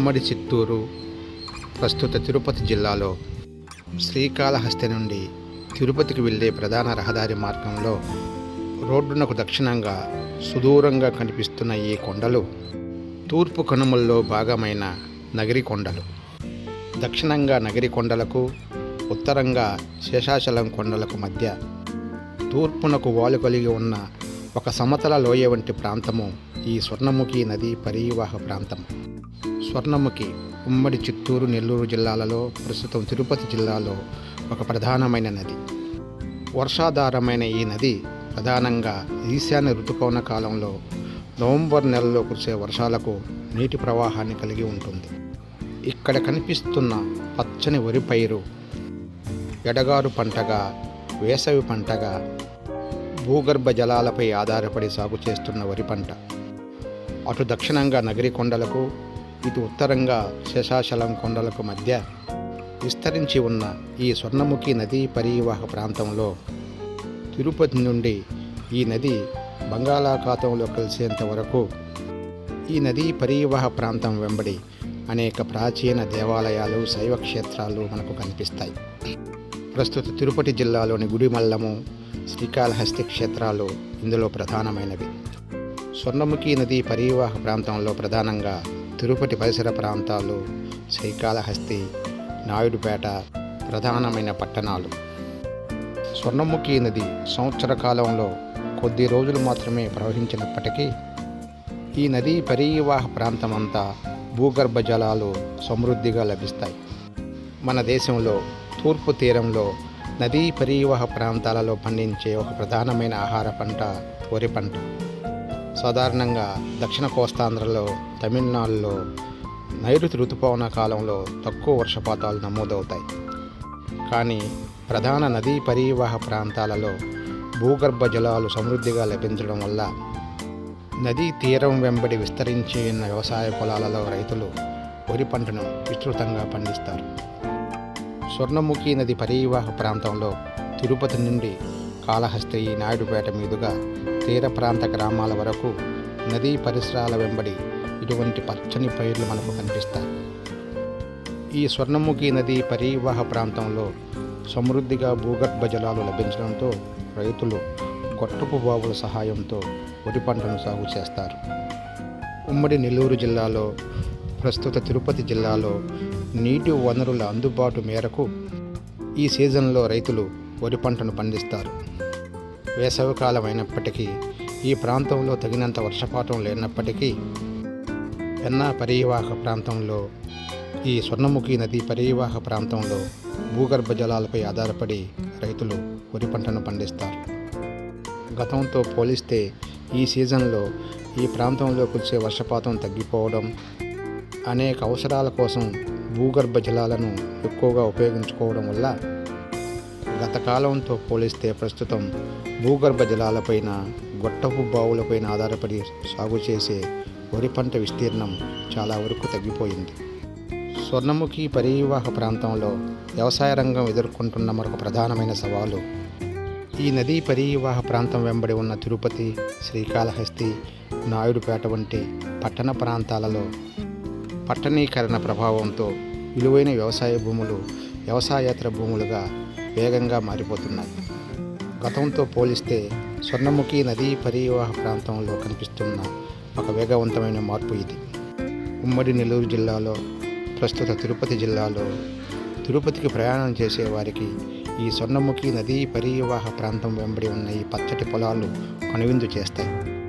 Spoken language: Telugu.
ఉమ్మడి చిత్తూరు ప్రస్తుత తిరుపతి జిల్లాలో శ్రీకాళహస్తి నుండి తిరుపతికి వెళ్ళే ప్రధాన రహదారి మార్గంలో రోడ్డునకు దక్షిణంగా సుదూరంగా కనిపిస్తున్న ఈ కొండలు తూర్పు కనుమల్లో భాగమైన నగిరి కొండలు. దక్షిణంగా నగిరి కొండలకు ఉత్తరంగా శేషాచలం కొండలకు మధ్య తూర్పునకు వాలు కలిగి ఉన్న ఒక సమతల లోయ వంటి ప్రాంతము ఈ స్వర్ణముఖి నది పరీవాహ ప్రాంతం. స్వర్ణముఖి. ఉమ్మడి చిత్తూరు నెల్లూరు జిల్లాలలో ప్రస్తుతం తిరుపతి జిల్లాలో ఒక ప్రధానమైన నది. వర్షాధారమైన ఈ నది ప్రధానంగా ఈశాన్య ఋతుపవన కాలంలో నవంబర్ నెలలో కురిసే వర్షాలకు నీటి ప్రవాహాన్ని కలిగి ఉంటుంది. ఇక్కడ కనిపిస్తున్న పచ్చని వరి పైరు ఎడగారు పంటగా వేసవి పంటగా భూగర్భ జలాలపై ఆధారపడి సాగు చేస్తున్న వరి పంట. అటు దక్షిణంగా నగరి కొండలకు ఇటు ఉత్తరంగా శేషాచలం కొండలకు మధ్య విస్తరించి ఉన్న ఈ స్వర్ణముఖి నదీ పరీవాహక ప్రాంతంలో తిరుపతి నుండి ఈ నది బంగాళాఖాతంలో కలిసేంత వరకు ఈ నదీ పరీవాహ ప్రాంతం వెంబడి అనేక ప్రాచీన దేవాలయాలు శైవ క్షేత్రాలు మనకు కనిపిస్తాయి. ప్రస్తుత తిరుపతి జిల్లాలోని గుడిమల్లము శ్రీకాళహస్తి క్షేత్రాలు ఇందులో ప్రధానమైనవి. స్వర్ణముఖి నది పరీవాహ ప్రాంతంలో ప్రధానంగా తిరుపతి పరిసర ప్రాంతాలు శ్రీకాళహస్తి నాయుడుపేట ప్రధానమైన పట్టణాలు. స్వర్ణముఖి నది సంవత్సర కాలంలో కొద్ది రోజులు మాత్రమే ప్రవహించినప్పటికీ ఈ నదీ పరీవాహ ప్రాంతమంతా భూగర్భ జలాలు సమృద్ధిగా లభిస్తాయి. మన దేశంలో తూర్పు తీరంలో నదీ పరీవాహ ప్రాంతాలలో పండించే ఒక ప్రధానమైన ఆహార పంట వరి పంట. సాధారణంగా దక్షిణ కోస్తాంధ్రలో తమిళనాడులో నైరుతి ఋతుపవన కాలంలో తక్కువ వర్షపాతాలు నమోదవుతాయి. కానీ ప్రధాన నదీ పరీవాహ ప్రాంతాలలో భూగర్భ జలాలు సమృద్ధిగా లభించడం వల్ల నదీ తీరం వెంబడి విస్తరించి ఉన్న వ్యవసాయ పొలాలలో రైతులు వరి పంటను విస్తృతంగా పండిస్తారు. స్వర్ణముఖి నది పరీవాహ ప్రాంతంలో తిరుపతి నుండి కాళహస్తి నాయుడుపేట మీదుగా తీర ప్రాంత గ్రామాల వరకు నదీ పరిసరాల వెంబడి ఇటువంటి పచ్చని పైర్లు మనకు కనిపిస్తాయి. ఈ స్వర్ణముఖి నది పరివాహ ప్రాంతంలో సమృద్ధిగా భూగర్భ జలాలు లభించడంతో రైతులు గొట్టపు బావుల సహాయంతో వరి పంటను సాగు చేస్తారు. ఉమ్మడి నెల్లూరు జిల్లాలో ప్రస్తుత తిరుపతి జిల్లాలో నీటి వనరుల అందుబాటు మేరకు ఈ సీజన్లో రైతులు వరి పంటను పండిస్తారు. వేసవికాలం అయినప్పటికీ ఈ ప్రాంతంలో తగినంత వర్షపాతం లేనప్పటికీ పెన్నా పరీవాహక ప్రాంతంలో ఈ స్వర్ణముఖి నది పరీవాహక ప్రాంతంలో భూగర్భ జలాలపై ఆధారపడి రైతులు వరి పంటను పండిస్తారు. గతంతో పోలిస్తే ఈ సీజన్లో ఈ ప్రాంతంలో కురిసే వర్షపాతం తగ్గిపోవడం అనేక అవసరాల కోసం భూగర్భ జలాలను ఎక్కువగా ఉపయోగించుకోవడం వల్ల గతకాలంతో పోలిస్తే ప్రస్తుతం భూగర్భ జలాలపైన గొట్టపు బావులపైన ఆధారపడి సాగు చేసే వరి పంట విస్తీర్ణం చాలా వరకు తగ్గిపోయింది. స్వర్ణముఖి పరివాహ ప్రాంతంలో వ్యవసాయ రంగం ఎదుర్కొంటున్న మరొక ప్రధానమైన సవాలు ఈ నదీ పరివాహ ప్రాంతం వెంబడి ఉన్న తిరుపతి శ్రీకాళహస్తి నాయుడుపేట వంటి పట్టణ ప్రాంతాలలో పట్టణీకరణ ప్రభావంతో విలువైన వ్యవసాయ భూములు వ్యవసాయేతర భూములుగా వేగంగా మారిపోతున్నాయి. గతంతో పోలిస్తే స్వర్ణముఖి నదీ పరివాహ ప్రాంతంలో కనిపిస్తున్న ఒక వేగవంతమైన మార్పు ఇది. ఉమ్మడి నెల్లూరు జిల్లాలో ప్రస్తుత తిరుపతి జిల్లాలో తిరుపతికి ప్రయాణం చేసే వారికి ఈ స్వర్ణముఖి నదీ పరివాహ ప్రాంతం వెంబడి ఉన్న ఈ పచ్చటి పొలాలు కనువిందు చేస్తాయి.